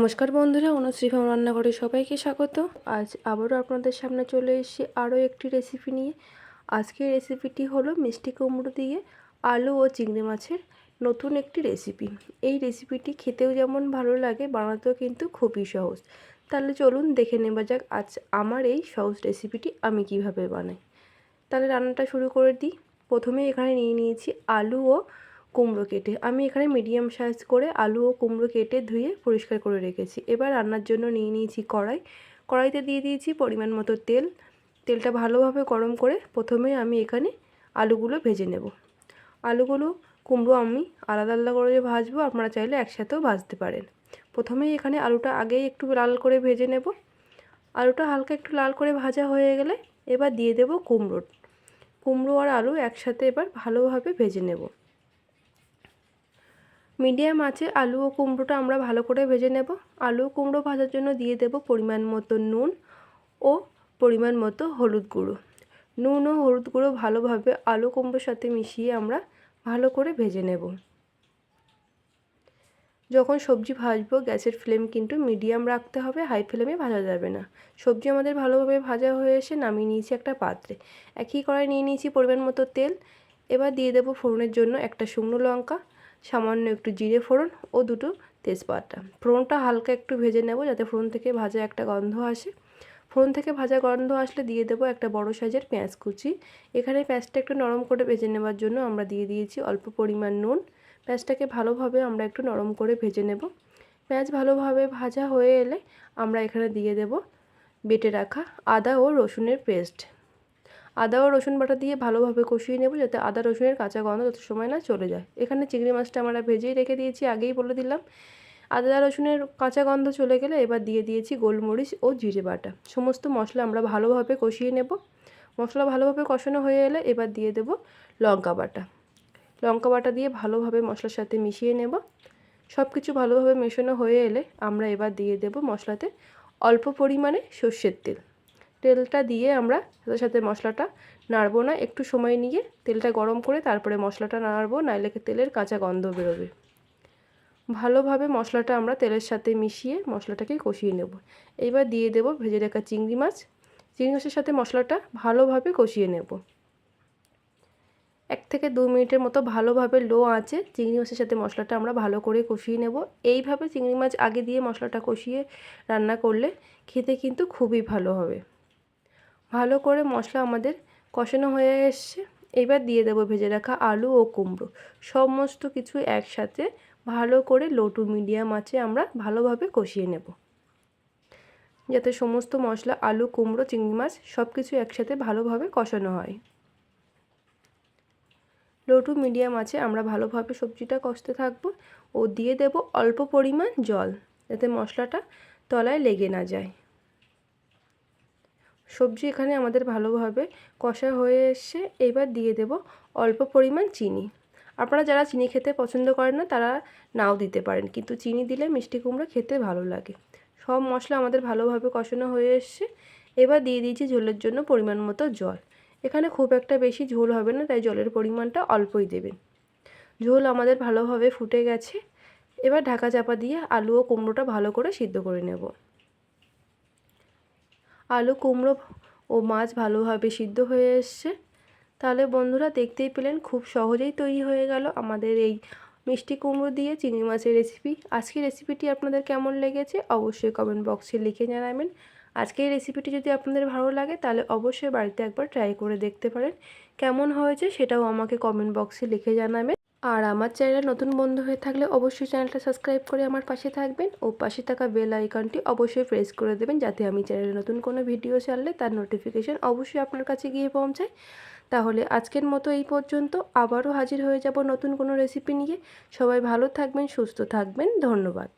নমস্কার বন্ধুরা, অনুশ্রী ফার্ম রান্নাঘরে সবাইকে স্বাগত। আজ আবারও আপনাদের সামনে চলে এসেছি আরও একটি রেসিপি নিয়ে। আজকের রেসিপিটি হলো মিষ্টি কুমড়ো দিয়ে আলু ও চিংড়ি মাছের নতুন একটি রেসিপি এই রেসিপিটি খেতেও যেমন ভালো লাগে, বানাতেও কিন্তু খুবই সহজ। তাহলে চলুন দেখে নেওয়া যাক আজ আমার এই সহজ রেসিপিটি আমি কীভাবে বানাই। তাহলে রান্নাটা শুরু করে দিই। প্রথমে এখানে নিয়ে নিয়েছি আলু ও কুমড়ো কেটে, আমি এখানে মিডিয়াম সাইজ করে আলু ও কুমড়ো কেটে ধুয়ে পরিষ্কার করে রেখেছি। এবার রান্নার জন্য নিয়ে নিয়েছি কড়াই। কড়াইতে দিয়ে দিয়েছি পরিমাণ মতো তেল। তেলটা ভালোভাবে গরম করে প্রথমে আমি এখানে আলুগুলো ভেজে নেব। আলুগুলো, কুমড়ো আমি আলাদা আলাদা করে ভাজবো, আপনারা চাইলে একসাথেও ভাজতে পারেন। প্রথমেই এখানে আলুটা আগেই একটু লাল করে ভেজে নেব। আলুটা হালকা একটু লাল করে ভাজা হয়ে গেলে এবার দিয়ে দেব কুমড়ো কুমড়ো আর আলু একসাথে এবার ভালোভাবে ভেজে নেব। মিডিয়াম আছে, আলু ও কুমড়োটা আমরা ভালো করে ভেজে নেব। আলু কুমড়ো ভাজার জন্য দিয়ে দেব পরিমাণ মতো নুন ও পরিমাণ মতো হলুদ গুঁড়ো। নুন ও হলুদ গুঁড়ো ভালোভাবে আলু কুমড়োর সাথে মিশিয়ে আমরা ভালো করে ভেজে নেব। যখন সবজি ভাজবো, গ্যাসের ফ্লেম কিন্তু মিডিয়াম রাখতে হবে, হাই ফ্লেমে ভাজা যাবে না। সবজি আমাদের ভালোভাবে ভাজা হয়ে এসে নামিয়ে নিয়েছি একটা পাত্রে। একই কড়াই নিয়ে নিয়েছি পরিমাণ মতো তেল। এবার দিয়ে দেবো ফোড়নের জন্য একটা শুকনো লঙ্কা। সামান্য একটু জিরে ফোড়ন ও দুটো তেজপাতা। ফোড়নটা হালকা একটু ভেজে নেব যাতে ফোড়ন থেকে ভাজা একটা গন্ধ আসে। ফোড়ন থেকে ভাজা গন্ধ আসলে দিয়ে দেবো একটা বড় সাইজের পেঁয়াজ কুচি। এখানে পেঁয়াজটা একটু নরম করে ভেজে নেওয়ার জন্য আমরা দিয়ে দিয়েছি অল্প পরিমাণ নুন। পেঁয়াজটাকে ভালোভাবে আমরা একটু নরম করে ভেজে নেব। পেঁয়াজ ভালোভাবে ভাজা হয়ে এলে আমরা এখানে দিয়ে দেব বেটে রাখা আদা ও রসুনের পেস্ট। আদা ও রসুন বাটা দিয়ে ভালোভাবে কষিয়ে নেব যাতে আদা রসুনের কাঁচা গন্ধ যত সময় না চলে যায়। এখানে চিংড়ি মাছটা আমরা ভেজেই রেখে দিয়েছি, আগেই বলে দিলাম। আদা রসুনের কাঁচা গন্ধ চলে গেলে এবার দিয়ে দিয়েছি গোলমরিচ ও জিরে বাটা। সমস্ত মশলা আমরা ভালোভাবে কষিয়ে নেব। মশলা ভালোভাবে কষানো হয়ে এলে এবার দিয়ে দেব লঙ্কা বাটা। লঙ্কা বাটা দিয়ে ভালোভাবে মশলার সাথে মিশিয়ে নেব। সব কিছু ভালোভাবে মেশানো হয়ে এলে আমরা এবার দিয়ে দেব মশলাতে অল্প পরিমাণে সর্ষের তেল। তেলটা দিয়ে আমরা সাথে সাথে মশলাটা নাড়বো না। একটু সময় নিয়ে তেলটা গরম করে তারপরে মশলাটা নাড়বো, নাইলে তেলের কাঁচা গন্ধ বেরোবে। ভালোভাবে মশলাটা আমরা তেলের সাথে মিশিয়ে মশলাটাকে কষিয়ে নেব। এইবার দিয়ে দেব ভেজে রাখা চিংড়ি মাছ। চিংড়ি মাছের সাথে মশলাটা ভালোভাবে কষিয়ে নেব। এক থেকে দু মিনিটের মতো ভালোভাবে লো আঁচে চিংড়ি মাছের সাথে মশলাটা আমরা ভালো করে কষিয়ে নেব। এইভাবে চিংড়ি মাছ আগে দিয়ে মশলাটা কষিয়ে রান্না করলে খেতে কিন্তু খুবই ভালো হবে। ভালো করে মশলা আমাদের কষানো হয়ে এসছে। এবার দিয়ে দেবো ভেজে রাখা আলু ও কুমড়ো। সমস্ত কিছু একসাথে ভালো করে লো টু মিডিয়াম আছে আমরা ভালোভাবে কষিয়ে নেব। যাতে সমস্ত মশলা, আলু, কুমড়ো, চিংড়ি মাছ সব কিছু একসাথে ভালোভাবে কষানো হয়। লো টু মিডিয়াম আছে আমরা ভালোভাবে সবজিটা কষতে থাকব ও দিয়ে দেব অল্প পরিমাণ জল, যাতে মশলাটা তলায় লেগে না যায়। সবজি এখানে আমাদের ভালোভাবে কষা হয়ে এসছে এবার দিয়ে দেব অল্প পরিমাণ চিনি। আপনারা যারা চিনি খেতে পছন্দ করেন না, তারা নাও দিতে পারেন, কিন্তু চিনি দিলে মিষ্টি কুমড়ো খেতে ভালো লাগে। সব মশলা আমাদের ভালোভাবে কষানো হয়ে এসছে। এবার দিয়ে দিয়েছি ঝোলের জন্য পরিমাণ মতো জল। এখানে খুব একটা বেশি ঝোল হবে না, তাই জলের পরিমাণটা অল্পই দেবেন। ঝোল আমাদের ভালোভাবে ফুটে গেছে। এবার ঢাকা চাপা দিয়ে আলু ও কুমড়োটা ভালো করে সিদ্ধ করে নেব। আলু, কুমড়ো ও মাছ ভালোভাবে সিদ্ধ হয়ে এসছে। তাহলে বন্ধুরা দেখতেই পেলেন, খুব সহজেই তৈরি হয়ে গেল আমাদের এই মিষ্টি কুমড়ো দিয়ে চিংড়ি মাছের রেসিপি আজকের রেসিপিটি আপনাদের কেমন লেগেছে অবশ্যই কমেন্ট বক্সে লিখে জানাবেন। আজকের রেসিপিটি যদি আপনাদের ভালো লাগে, তাহলে অবশ্যই বাড়িতে একবার ট্রাই করে দেখতে পারেন। কেমন হয়েছে সেটাও আমাকে কমেন্ট বক্সে লিখে জানাবেন। আর আমার চ্যানেল নতুন বন্ধু হয়ে থাকলে অবশ্যই চ্যানেলটা সাবস্ক্রাইব করে আমার পাশে থাকবেন ও পাশে থাকা বেল আইকনটি অবশ্যই প্রেস করে দেবেন যাতে আমি চ্যানেলে নতুন কোনো ভিডিও ছাড়লে তার নোটিফিকেশান অবশ্যই আপনার কাছে গিয়ে পৌঁছায়। তাহলে আজকের মতো এই পর্যন্ত আবারও হাজির হয়ে যাব নতুন কোনো রেসিপি নিয়ে। সবাই ভালো থাকবেন, সুস্থ থাকবেন। ধন্যবাদ।